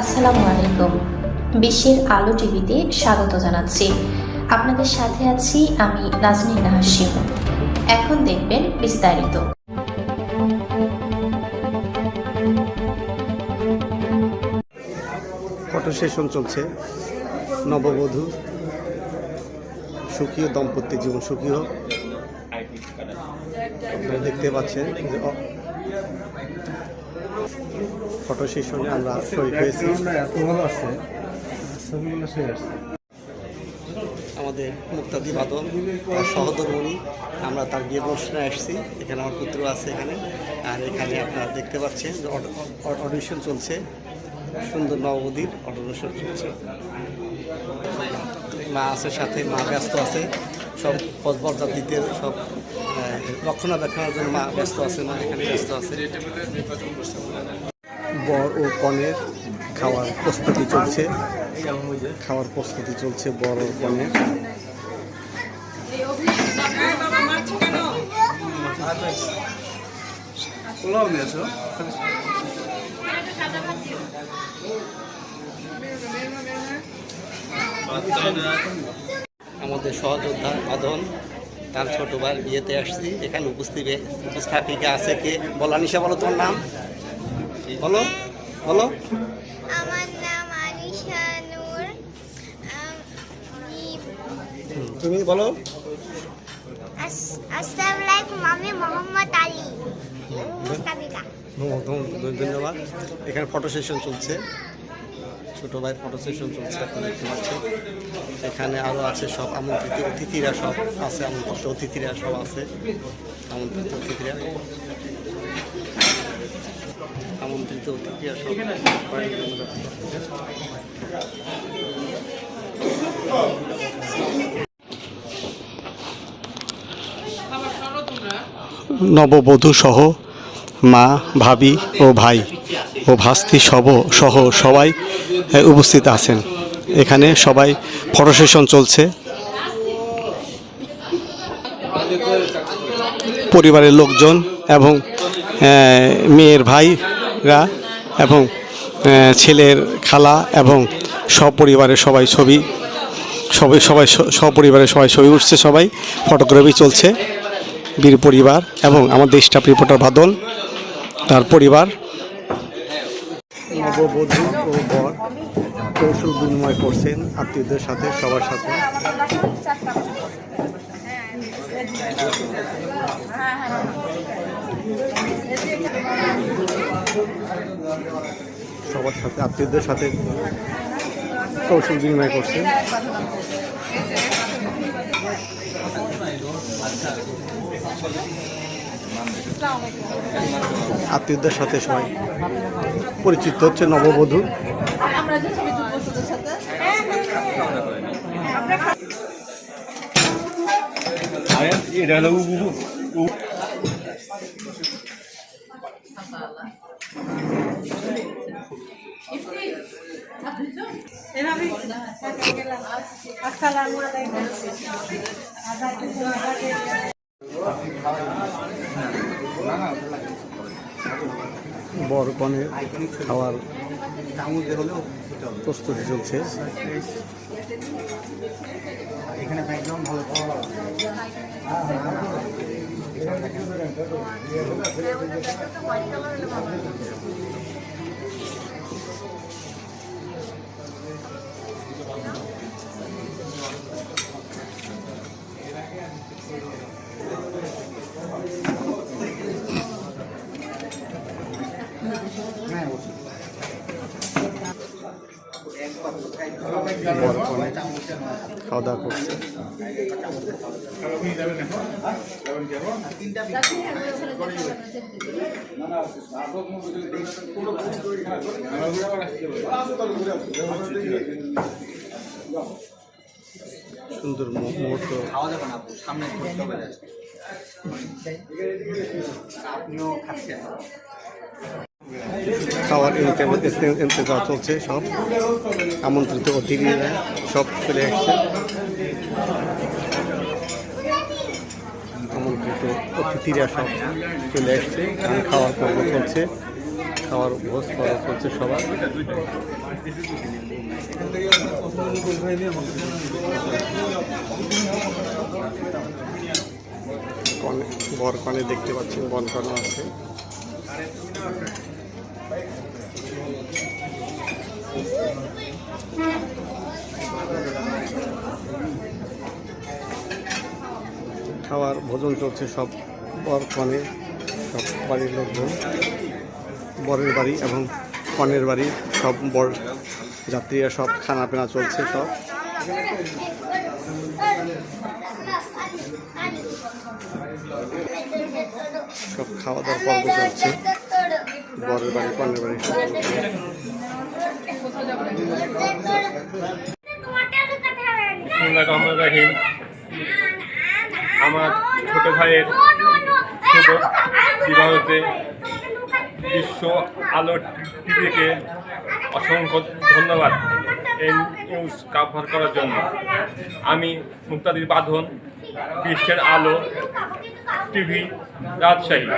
আসসালামু আলাইকুম বিশ্বের আলো টিভিতে স্বাগত জানাচ্ছি। আপনাদের সাথে আছি আমি নাজনীন নাহার শিমু এখন দেখবেন বিস্তারিত। ফটো সেশন চলছে। নববধূ সুখীয় দম্পতি জীবন সুখী আপনারা দেখতে পাচ্ছেন ফটো সেশনে আমরা শরীর হয়েছি। এত ভালো আসছে ছবিগুলো সেই আসছে আমাদের মুক্তাদি বাদল আর সহধর্মণি আমরা তার বিয়ে অনুষ্ঠানে আসছি। এখানে আমার পুত্র আছে এখানে। আর এখানে আপনারা দেখতে পাচ্ছেন যে অডিশন চলছে। সুন্দর নববধূর অডিশন চলছে। মা আছে সাথে মা ব্যস্ত আছে। সব পদবর্জাতিতে সব রক্ষণাবেক্ষণের জন্য মা ব্যস্ত আছে মা এখানে ব্যস্ত আছে বর ও কনের খাওয়ার প্রস্তুতি চলছে। খাওয়ার প্রস্তুতি চলছে বড় ও কনের। পোলাও নিয়েছো? আমাদের সহযোদ্ধা বাদন তার ছোট ভাইয়ের বিয়েতে আসছি এখানে উপস্থিত উপস্থাপিকা আছে কে? বলা নিশা বলো তোমার নাম? বলো বলো। আমার নাম আনিশা নূর। আম, ই- হুম, তুমি বলো। আস- আসসালামু আলাইকুম আমি মোহাম্মদ আলী মুস্তাফিকা ধন্যবাদ, ধন্যবাদ, ধন্যবাদ। এখানে ফটো সেশন চলছে। ছোট ভাই ফটো সেশন চলছে আপনারা দেখতে পাচ্ছেন। এখানে আরও আছে সব আমন্ত্রিত অতিথিরা সব আছে আমন্ত্রিত অতিথিরা সব আছে। আমন্ত্রিত অতিথিরা। আমন্ত্রিত অতিথিরা সব নববধূ সহ মা, ভাবি ও ভাই ও ভাস্তি সব, সহ সবাই উপস্থিত আছেন। এখানে সবাই ফটো সেশন চলছে। পরিবারের লোকজন এবং মেয়ের ভাইরা এবং ছেলের খালা এবং সপরিবারের সবাই ছবি, সবাই সবাই সপরিবারের সবাই ছবি উঠছে, সবাই ফটোগ্রাফি চলছে। বীর পরিবার এবং আমার দেশটা রিপোর্টার বাদল। তার পরিবার। নববধূ ও বর কৌশল বিনিময় করছেন আত্মীয়দের সাথে, সবার সাথে। সবার সাথে, আত্মীয়দের সাথে কৌশল বিনিময় করছেন। আত্মীয়দের সাথে সবাই পরিচিত হচ্ছে নববধূ। এটা আসসালামু আলাইকুম বর কনের খাওয়ার প্রস্তুতি চলছে। এখানে ব্যাকগ্রাউন্ড ভালো। খাওয়া দাওয়া করছে সুন্দর মুহূর্ত। খাওয়া যাবে সামনে করতে আপনিও খাচ্ছেন। খাওয়ার ইন্তে- ইন্তজার চলছে সব। আমন্ত্রিত অতিথিরা সব চলে আসছে। আমন্ত্রিত অতিথিরা সব চলে আসছে। খাওয়ার পর্ব চলছে। খাওয়ার ভোজ করা চলছে সবার। বর কনে দেখতে পাচ্ছেন বন কনে আছে। খাওয়ার, ভোজন চলছে সব বর কনে, সব বাড়ির লোকজন। বরের বাড়ি এবং কনের বাড়ি, সব বর যাত্রীরা সব খানা পেনা চলছে সব। সব খাওয়া দাওয়ার পর্ব চলছে। বরের বাড়ি, কনের বাড়ি। সব আমার ছোট ভাইয়ের ছোট বিবাহতে বিশ্ব আলো টিভিকে অসংখ্য ধন্যবাদ এই নিউজ কাভার করার জন্য। আমি মুক্তাদির বাঁধন, বিশ্বের আলো, টিভি, রাজশাহী।